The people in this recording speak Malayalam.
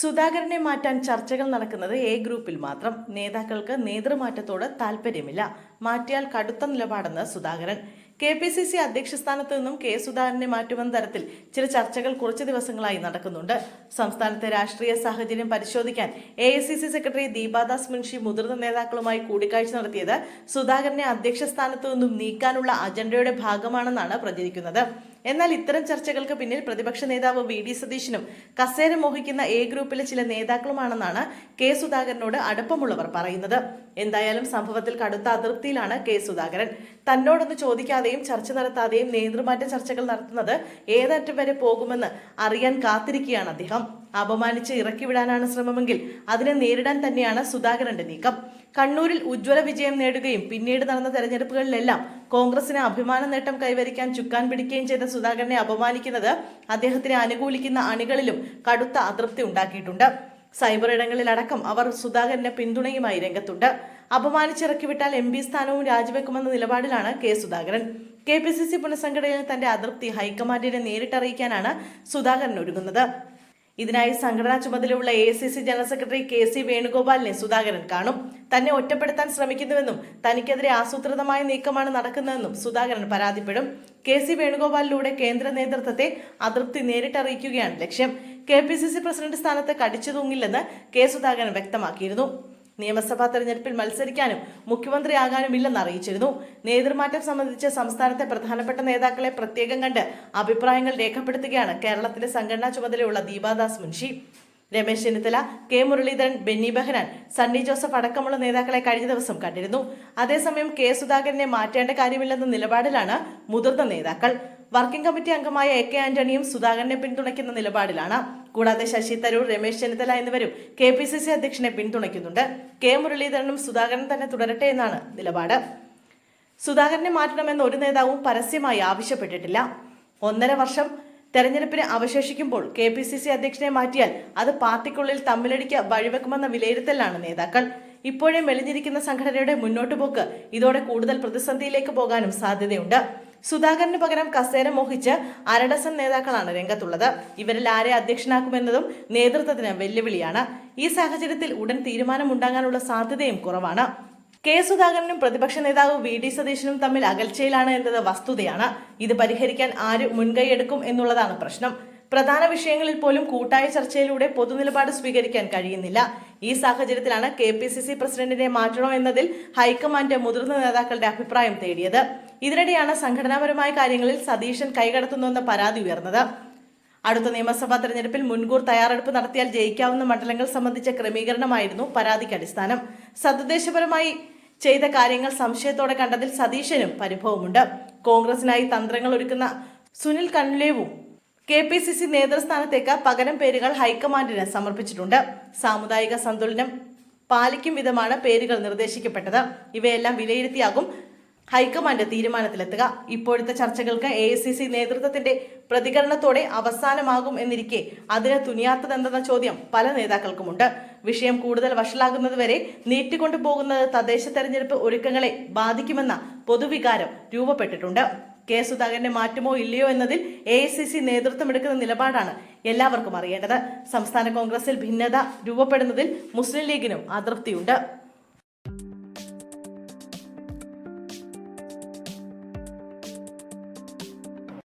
സുധാകരനെ മാറ്റാൻ ചർച്ചകൾ നടക്കുന്നത് എ ഗ്രൂപ്പിൽ മാത്രം. നേതാക്കൾക്ക് നേതൃമാറ്റത്തോട് താൽപ്പര്യമില്ല മാറ്റിയാൽ കടുത്ത നിലപാടെന്ന് Sudhakaran. K P C C അധ്യക്ഷ സ്ഥാനത്ത് നിന്നും കെ സുധാകരനെ മാറ്റുമെന്ന തരത്തിൽ ചില ചർച്ചകൾ കുറച്ച് ദിവസങ്ങളായി നടക്കുന്നുണ്ട്. സംസ്ഥാനത്തെ രാഷ്ട്രീയ സാഹചര്യം പരിശോധിക്കാൻ A I C C secretary Deepadas Munshi മുതിർന്ന നേതാക്കളുമായി കൂടിക്കാഴ്ച നടത്തിയത് സുധാകരനെ അധ്യക്ഷ സ്ഥാനത്ത് നിന്നും നീക്കാനുള്ള അജണ്ടയുടെ ഭാഗമാണെന്നാണ് പ്രചരിക്കുന്നത്. എന്നാൽ ഇത്തരം ചർച്ചകൾക്ക് പിന്നിൽ പ്രതിപക്ഷ നേതാവ് വി ഡി സതീശനും കസേര മോഹിക്കുന്ന എ ഗ്രൂപ്പിലെ ചില നേതാക്കളുമാണെന്നാണ് കെ സുധാകരനോട് അടുപ്പമുള്ളവർ പറയുന്നത്. എന്തായാലും സംഭവത്തിൽ കടുത്ത അതൃപ്തിയിലാണ് കെ സുധാകരൻ. തന്നോടൊന്ന് ചോദിക്കാതെയും ചർച്ച നടത്താതെയും നേതൃമാറ്റ ചർച്ചകൾ നടത്തുന്നത് ഏതറ്റം വരെ പോകുമെന്ന് അറിയാൻ കാത്തിരിക്കുകയാണ് അദ്ദേഹം. അപമാനിച്ച് ഇറക്കിവിടാനാണ് ശ്രമമെങ്കിൽ അതിനെ നേരിടാൻ തന്നെയാണ് സുധാകരന്റെ നീക്കം. കണ്ണൂരിൽ ഉജ്ജ്വല വിജയം നേടുകയും പിന്നീട് നടന്ന തെരഞ്ഞെടുപ്പുകളിലെല്ലാം കോൺഗ്രസിന് അഭിമാന നേട്ടം കൈവരിക്കാൻ ചുക്കാൻ പിടിക്കുകയും ചെയ്ത സുധാകരനെ അപമാനിക്കുന്നത് അദ്ദേഹത്തിനെ അനുകൂലിക്കുന്ന അണികളിലും കടുത്ത അതൃപ്തി ഉണ്ടാക്കിയിട്ടുണ്ട്. സൈബർ ഇടങ്ങളിലടക്കം അവർ സുധാകരനെ പിന്തുണയുമായി രംഗത്തുണ്ട്. അപമാനിച്ചിറക്കിവിട്ടാൽ എം പി സ്ഥാനവും രാജിവെക്കുമെന്ന നിലപാടിലാണ് K Sudhakaran. K P C C പുനഃസംഘടനയിൽ തന്റെ അതൃപ്തി ഹൈക്കമാൻഡിനെ നേരിട്ടറിയിക്കാനാണ് സുധാകരൻ ഒരുങ്ങുന്നത്. ഇതിനായി സംഘടനാ ചുമതലയുള്ള A C C general secretary K C വേണുഗോപാലിനെ Sudhakaran കാണും. തന്നെ ഒറ്റപ്പെടുത്താൻ ശ്രമിക്കുന്നുവെന്നും തനിക്കെതിരെ ആസൂത്രിതമായ നീക്കമാണ് നടക്കുന്നതെന്നും സുധാകരൻ പരാതിപ്പെടും. കെ സി വേണുഗോപാലിലൂടെ കേന്ദ്ര നേതൃത്വത്തെ അതൃപ്തി നേരിട്ടറിയിക്കുകയാണ് ലക്ഷ്യം. K P C C president സ്ഥാനത്ത് കടിച്ചു തൂങ്ങില്ലെന്ന് കെ സുധാകരൻ വ്യക്തമാക്കിയിരുന്നു. നിയമസഭാ തെരഞ്ഞെടുപ്പിൽ മത്സരിക്കാനും മുഖ്യമന്ത്രിയാകാനും ഇല്ലെന്ന് അറിയിച്ചിരുന്നു. നേതൃമാറ്റം സംബന്ധിച്ച് സംസ്ഥാനത്തെ പ്രധാനപ്പെട്ട നേതാക്കളെ പ്രത്യേകം കണ്ട് അഭിപ്രായങ്ങൾ രേഖപ്പെടുത്തുകയാണ് കേരളത്തിലെ സംഘടനാ ചുമതലയുള്ള ദീപാദാസ് മുൻഷി. രമേശ് ചെന്നിത്തല കെ മുരളീധരൻ ബെന്നി ബെഹനാൻ സണ്ണി ജോസഫ് അടക്കമുള്ള നേതാക്കളെ കഴിഞ്ഞ ദിവസം കണ്ടിരുന്നു. അതേസമയം കെ സുധാകരനെ മാറ്റേണ്ട കാര്യമില്ലെന്ന നിലപാടിലാണ് മുതിർന്ന നേതാക്കൾ. വർക്കിംഗ് കമ്മിറ്റി അംഗമായ എ കെ ആന്റണിയും സുധാകരനെ പിന്തുണയ്ക്കുന്ന നിലപാടിലാണ്. കൂടാതെ ശശി തരൂർ രമേശ് ചെന്നിത്തല എന്നിവരും കെ പി സി സി അധ്യക്ഷനെ പിന്തുണയ്ക്കുന്നുണ്ട്. കെ മുരളീധരനും സുധാകരൻ തന്നെ തുടരട്ടെ എന്നാണ് നിലപാട്. സുധാകരനെ മാറ്റണമെന്ന് ഒരു നേതാവും പരസ്യമായി ആവശ്യപ്പെട്ടിട്ടില്ല. ഒന്നര വർഷം തെരഞ്ഞെടുപ്പിന് അവശേഷിക്കുമ്പോൾ കെ പി സി സി അധ്യക്ഷനെ മാറ്റിയാൽ അത് പാർട്ടിക്കുള്ളിൽ തമ്മിലടിക്ക് വഴിവെക്കുമെന്ന വിലയിരുത്തലാണ് നേതാക്കൾ. ഇപ്പോഴേ മെലിഞ്ഞിരിക്കുന്ന സംഘടനയുടെ മുന്നോട്ടു പോക്ക് ഇതോടെ കൂടുതൽ പ്രതിസന്ധിയിലേക്ക് പോകാനും സാധ്യതയുണ്ട്. സുധാകരന് പകരം കസേര മോഹിച്ച് അരഡസൻ നേതാക്കളാണ് രംഗത്തുള്ളത്. ഇവരിൽ ആരെ അധ്യക്ഷനാക്കുമെന്നതും നേതൃത്വത്തിന് വെല്ലുവിളിയാണ്. ഈ സാഹചര്യത്തിൽ ഉടൻ തീരുമാനമുണ്ടാകാനുള്ള സാധ്യതയും കുറവാണ്. കെ. സുധാകരനും പ്രതിപക്ഷ നേതാവ് വി. ഡി. സതീശനും തമ്മിൽ അകൽച്ചയിലാണ് എന്നത് വസ്തുതയാണ്. ഇത് പരിഹരിക്കാൻ ആര് മുൻകൈയെടുക്കും എന്നുള്ളതാണ് പ്രശ്നം. പ്രധാന വിഷയങ്ങളിൽ പോലും കൂട്ടായ ചർച്ചയിലൂടെ പൊതുനിലപാട് സ്വീകരിക്കാൻ കഴിയുന്നില്ല. ഈ സാഹചര്യത്തിലാണ് കെ പി സി സി പ്രസിഡന്റിനെ മാറ്റണോ എന്നതിൽ ഹൈക്കമാൻഡ് മുതിർന്ന നേതാക്കളുടെ അഭിപ്രായം തേടിയത്. ഇതിനിടെയാണ് സംഘടനാപരമായ കാര്യങ്ങളിൽ സതീശൻ കൈകടത്തുന്നുവെന്ന പരാതി ഉയർന്നത്. അടുത്ത നിയമസഭാ തെരഞ്ഞെടുപ്പിൽ മുൻകൂർ തയ്യാറെടുപ്പ് നടത്തിയാൽ ജയിക്കാവുന്ന മണ്ഡലങ്ങൾ സംബന്ധിച്ച ക്രമീകരണമായിരുന്നു പരാതിക്ക് അടിസ്ഥാനം. സതുദ്ദേശപരമായി ചെയ്ത കാര്യങ്ങൾ സംശയത്തോടെ കണ്ടതിൽ സതീശനും പരിഭവമുണ്ട്. കോൺഗ്രസിനായി തന്ത്രങ്ങൾ ഒരുക്കുന്ന സുനിൽ കണ്ലേവും കെ പി സി സി നേതൃസ്ഥാനത്തേക്ക് പകരം പേരുകൾ ഹൈക്കമാൻഡിന് സമർപ്പിച്ചിട്ടുണ്ട്. സാമുദായിക സന്തുലനം പാലിക്കും വിധമാണ് പേരുകൾ നിർദ്ദേശിക്കപ്പെട്ടത്. ഇവയെല്ലാം വിലയിരുത്തിയാകും ഹൈക്കമാൻഡ് തീരുമാനത്തിലെത്തുക. ഇപ്പോഴത്തെ ചർച്ചകൾക്ക് എ സി സി നേതൃത്വത്തിന്റെ പ്രതികരണത്തോടെ അവസാനമാകും എന്നിരിക്കെ അതിന് തുനിയാത്തതെന്തെന്ന ചോദ്യം പല നേതാക്കൾക്കുമുണ്ട്. വിഷയം കൂടുതൽ വഷളാകുന്നതുവരെ നീട്ടിക്കൊണ്ടു പോകുന്നത് തദ്ദേശ തെരഞ്ഞെടുപ്പ് ഒരുക്കങ്ങളെ ബാധിക്കുമെന്ന പൊതുവികാരം രൂപപ്പെട്ടിട്ടുണ്ട്. കെ സുധാകരനെ മാറ്റുമോ ഇല്ലയോ എന്നതിൽ എ നേതൃത്വമെടുക്കുന്ന നിലപാടാണ് എല്ലാവർക്കും അറിയേണ്ടത്. സംസ്ഥാന കോൺഗ്രസിൽ ഭിന്നത രൂപപ്പെടുന്നതിൽ മുസ്ലിം ലീഗിനും അതൃപ്തിയുണ്ട്.